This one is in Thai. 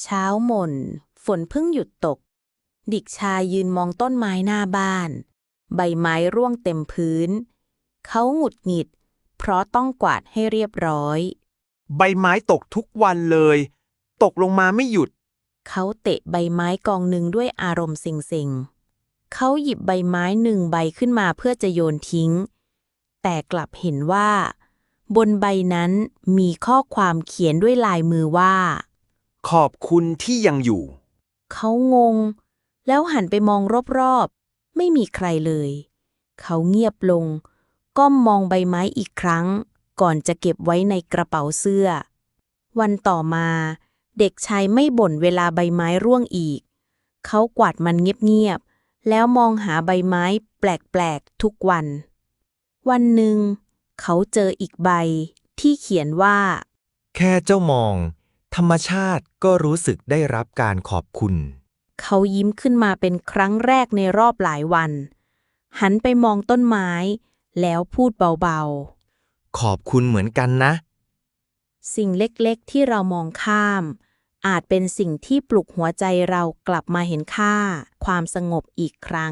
เช้าหม่น ฝนเพิ่งหยุดตกเด็กชายยืนมองต้นไม้หน้าบ้าน ใบไม้ร่วงเต็มพื้น เขาหงุดหงิด เพราะต้องกวาดให้เรียบร้อย ใบไม้ตกทุกวันเลย ตกลงมาไม่หยุด เขาเตะใบไม้กองหนึ่งด้วยอารมณ์เซ็งๆ เขาหยิบใบไม้หนึ่งใบขึ้นมาเพื่อจะโยนทิ้ง แต่กลับเห็นว่า บนใบนั้นมีข้อความเขียนด้วยลายมือว่า ขอบคุณที่ยังอยู่ เขางง แล้วหันไปมองรอบๆ ไม่มีใครเลย เขาเงียบลง ก้มมองใบไม้อีกครั้ง ก่อนจะเก็บไว้ในกระเป๋าเสื้อ วันต่อมา เด็กชายไม่บ่นเวลาใบไม้ร่วงอีก เขากวาดมันเงียบๆ แล้วมองหาใบไม้แปลกๆ ทุกวัน วันหนึ่ง เขาเจออีกใบที่เขียนว่า แค่เจ้ามอง ธรรมชาติก็รู้สึกได้รับการขอบคุณ เขายิ้มขึ้นมาเป็นครั้งแรกในรอบหลายวัน หันไปมองต้นไม้ แล้วพูดเบาขอบคุณเหมือนกันนะๆสิ่งเล็กๆที่เรามองข้าม อาจเป็นสิ่งที่ปลุกหัวใจเรากลับมาเห็นค่า ความสงบอีกครั้ง